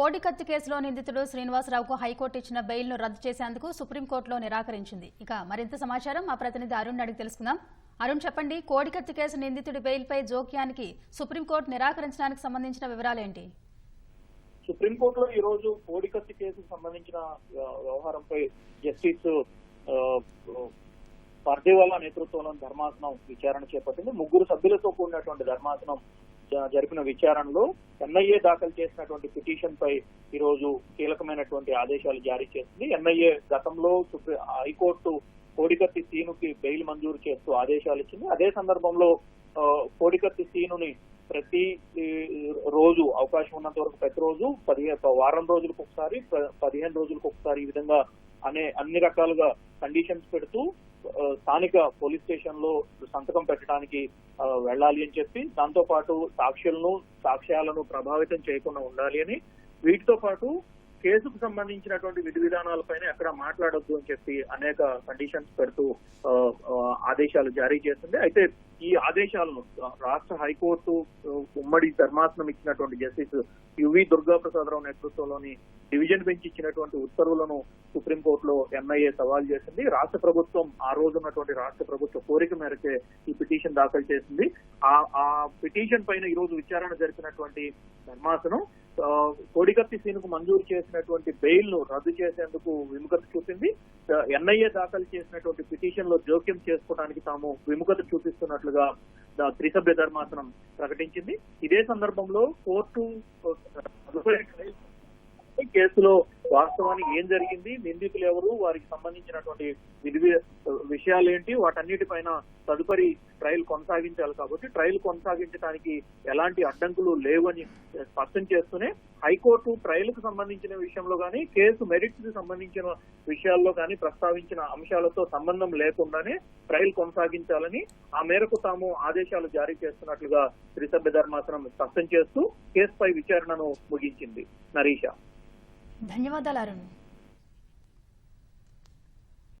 కోడికత్తి కేసులో నిందితుడు శ్రీనివాసరావుకు హైకోర్టు ఇచ్చిన బెయిల్ను రద్దు చేసేందుకు సుప్రీంకోర్టులో నిరాకరించింది. ఇక మరింత సమాచారం మా ప్రతినిధి అరుణ్ అడిగి తెలుసుకుందాం. అరుణ్ చెప్పండి కోడికత్తి కేసు నిందితుడి బెయిల్పై జోక్యానికి సుప్రీంకోర్టు నిరాకరించడానికి సంబంధించిన వివరాలేంటి? సుప్రీంకోర్టులో ఈ రోజు కోడికత్తి కేసుకు సంబంధించిన వ్యవహారంపై జస్టిస్ పర్దేవాలా నేతృత్వంలోని ధర్మాసనం విచారణ చేపట్టింది. ముగ్గురు సభ్యులతో కూడినటువంటి ధర్మాసనం జరిపిన విచారణలో ఎన్ఐఏ దాఖలు చేసినటువంటి పిటిషన్ పై ఈరోజు కీలకమైనటువంటి ఆదేశాలు జారీ చేసింది. ఎన్ఐఏ గతంలో హైకోర్టు కోడికత్తి సీనుకి బెయిల్ మంజూరు చేస్తూ ఆదేశాలు ఇచ్చింది. అదే సందర్భంలో కోడికత్తి సీనుని ప్రతి రోజు అవకాశం ఉన్నంత వరకు ప్రతిరోజు పదిహేను వారం రోజులకు ఒకసారి ప- పదిహేను రోజులకు ఒకసారి ఈ విధంగా అనే అన్ని రకాలుగా కండిషన్స్ పెడుతూ స్థానిక పోలీస్ స్టేషన్లో సంతకం పెట్టడానికి వెళ్ళాలి అని చెప్పి దాంతో పాటు సాక్ష్యాలను సాక్ష్యాలను ప్రభావితం చేయకుండా ఉండాలి అని వీటితో పాటు కేసుకు సంబంధించినటువంటి విధి విధానాలపైన ఎక్కడ మాట్లాడొద్దు అని చెప్పి అనేక కండిషన్స్ పెడుతూ ఆదేశాలు జారీ చేస్తుంది. అయితే ఈ ఆదేశాలను రాష్ట్ర హైకోర్టు ఉమ్మడి ధర్మాసనం ఇచ్చినటువంటి జస్టిస్ యువి దుర్గా ప్రసాదరావు నేతృత్వంలోని డివిజన్ బెంచ్ ఇచ్చినటువంటి ఉత్తర్వులను సుప్రీంకోర్టులో ఎంఐఏ సవాల్ చేసింది. రాష్ట్ర ప్రభుత్వం ఆ రోజున్నటువంటి రాష్ట్ర ప్రభుత్వ కోరిక మేరకే ఈ పిటిషన్ దాఖలు చేసింది. ఆ ఆ పిటిషన్ పైన ఈ రోజు విచారణ జరిపినటువంటి ధర్మాసనం ఆ, కోడికత్తి సీనుకు మంజూరు చేసి చేసినటువంటి బెయిల్ను రద్దు చేసేందుకు విముఖత చూపింది. ఎన్ఐఏ దాఖలు చేసినటువంటి పిటిషన్లో జోక్యం చేసుకోవడానికి తాము విముఖత చూపిస్తున్నట్లుగా త్రిసభ్య ధర్మాసనం ప్రకటించింది. ఇదే సందర్భంలో కోర్టు కేసులో వాస్తవానికి ఏం జరిగింది? నిందితులు ఎవరు? వారికి సంబంధించినటువంటి విధి విషయాలు ఏంటి వాటన్నిటిపైన తదుపరి ట్రయల్ కొనసాగించాలి కాబట్టి ట్రయల్ కొనసాగించడానికి ఎలాంటి అడ్డంకులు లేవని స్పష్టం చేస్తూనే హైకోర్టు ట్రయల్కు సంబంధించిన విషయంలో కానీ కేసు మెరిట్స్కి సంబంధించిన విషయాల్లో కానీ ప్రస్తావించిన అంశాలతో సంబంధం లేకుండానే ట్రయల్ కొనసాగించాలని ఆ మేరకు తాము ఆదేశాలు జారీ చేస్తున్నట్లుగా త్రిసభ్య ధర్మాసనం స్పష్టం చేస్తూ కేసుపై విచారణను ముగించింది. నరీషా. ధన్యవాదాలు అరుణ్.